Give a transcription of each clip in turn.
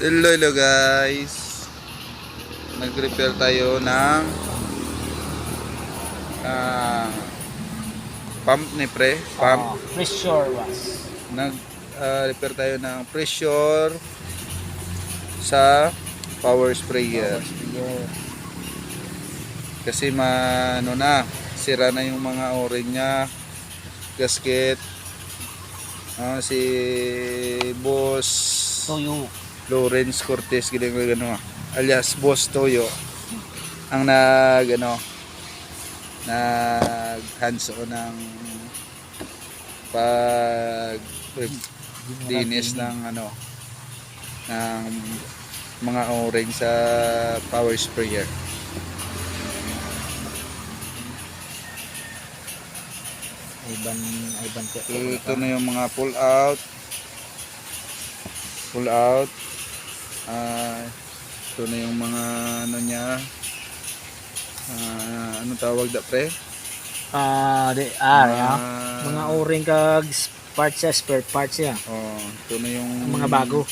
Hello, hello guys. Nag-repair tayo ng ah, pump ni pre. Pump. Ah, pressure was. Nag-repair tayo ng pressure sa power sprayer. Sprayer. Kasi ma, ano na, sira na yung mga o-ring niya, gasket. Ah, si boss Tuyo. Lawrence Cortez giling ano alias Boss Toyo ang nag ano nag hands on ng pag dinis ng ano ng mga o-ring sa power sprayer. Iban, iban ko. Ito na yung mga pull out pull out ah ito na yung mga ano niya ah ano tawag da pre? Ah, di, ah, Mga- yeah. Mga o-ring kag parts siya, spare parts siya. Oh, ito na yung Mga bago.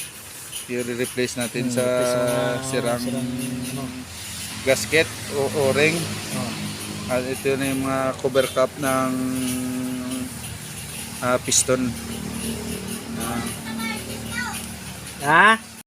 i-replace natin Hmm, sa sa sirang, sirang, ano. gasket o o-ring. Oh. At ito na yung mga cover cup ng ah, piston. Ah, Ha?